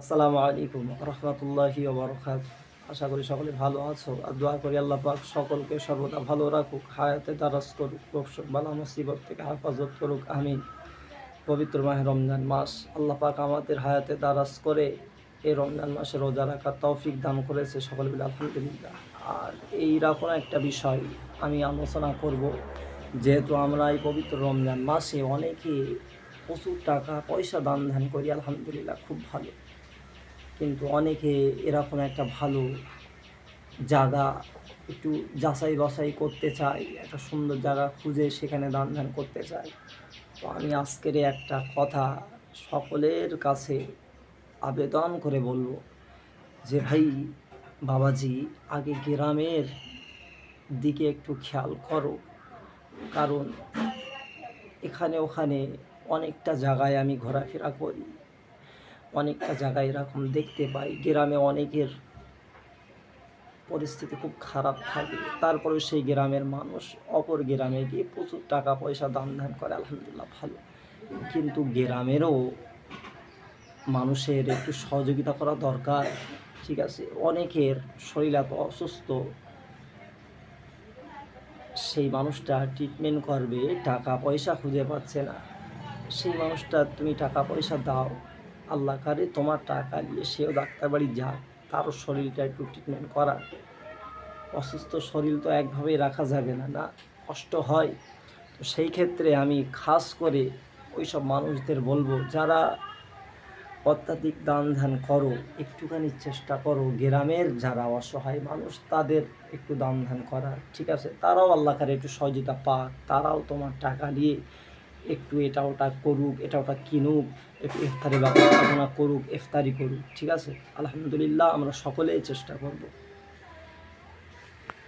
আসসালামু আলাইকুম রহমতুল্লাহি বরকাত আশা করি সকলে ভালো আছো। আর দোয়া করি আল্লাহ পাক সকলকে সর্বদা ভালো রাখুক, হায়াতে দারাজ করুক বালা মুসিবত থেকে হেফাজত করুক আমি পবিত্র মাহে রমজান মাস। আল্লাহ পাক আমাদের হায়াতে দারাজ করে এই রমজান মাসে রোজা রাখার তৌফিক দান করেছে সকলে মিলে, আলহামদুলিল্লাহ। আর এই এইরকম একটা বিষয়, আমি আলোচনা করব। যেহেতু আমরা এই পবিত্র রমজান মাসে অনেকে প্রচুর টাকা পয়সা দান ধ্যান করি, আলহামদুলিল্লাহ, খুব ভালো। কিন্তু অনেকে এরকম একটা ভালো জায়গা একটু যাচাই বাছাই করতে চায়, একটা সুন্দর জায়গা খুঁজে সেখানে দান ধ্যান করতে চাই তো আমি আজকের একটা কথা সকলের কাছে আবেদন করে বলব যে, ভাই, বাবাজি, আগে গ্রামের দিকে একটু খেয়াল করো। কারণ এখানে ওখানে অনেকটা জায়গায় আমি ঘোরাফেরা করি। অনেকটা জায়গায় এরকম দেখতে পাই। গ্রামে অনেকের পরিস্থিতি খুব খারাপ থাকে। তারপরেও সেই গ্রামের মানুষ অপর গ্রামে গিয়ে প্রচুর টাকা পয়সা দান ধান করে, আলহামদুলিল্লাহ, ভালো। কিন্তু গ্রামেরও মানুষের একটু সহযোগিতা করা দরকার, ঠিক আছে? অনেকের শরীর এত অসুস্থ, সেই মানুষটা ট্রিটমেন্ট করবে টাকা পয়সা খুঁজে পাচ্ছে না। সেই মানুষটা তুমি টাকা পয়সা দাও আল্লাহ কারে, তোমার টাকা দিয়ে সেও ডাক্তার বাড়ি যাক তারও শরীরটা একটু ট্রিটমেন্ট করা অসুস্থ শরীর তো একভাবেই রাখা যাবে না না? কষ্ট হয়। তো সেই ক্ষেত্রে আমি খাস করে ওই সব মানুষদের বলব, যারা অত্যাধিক দান ধ্যান করো, একটুখানি চেষ্টা করো, গ্রামের যারা অসহায় মানুষ, তাদের একটু দান ধ্যান করার, ঠিক আছে? তারাও আল্লাহ কারে একটু সহযোগিতা পাক, তারাও তোমার টাকা দিয়ে একটু এটা ওটা করুক, এটা ওটা কিনুক, একটু ইফতারি ব্যবস্থাপনা করুক, ইফতারি করুক, ঠিক আছে? আলহামদুলিল্লাহ, আমরা সকলেই চেষ্টা করব।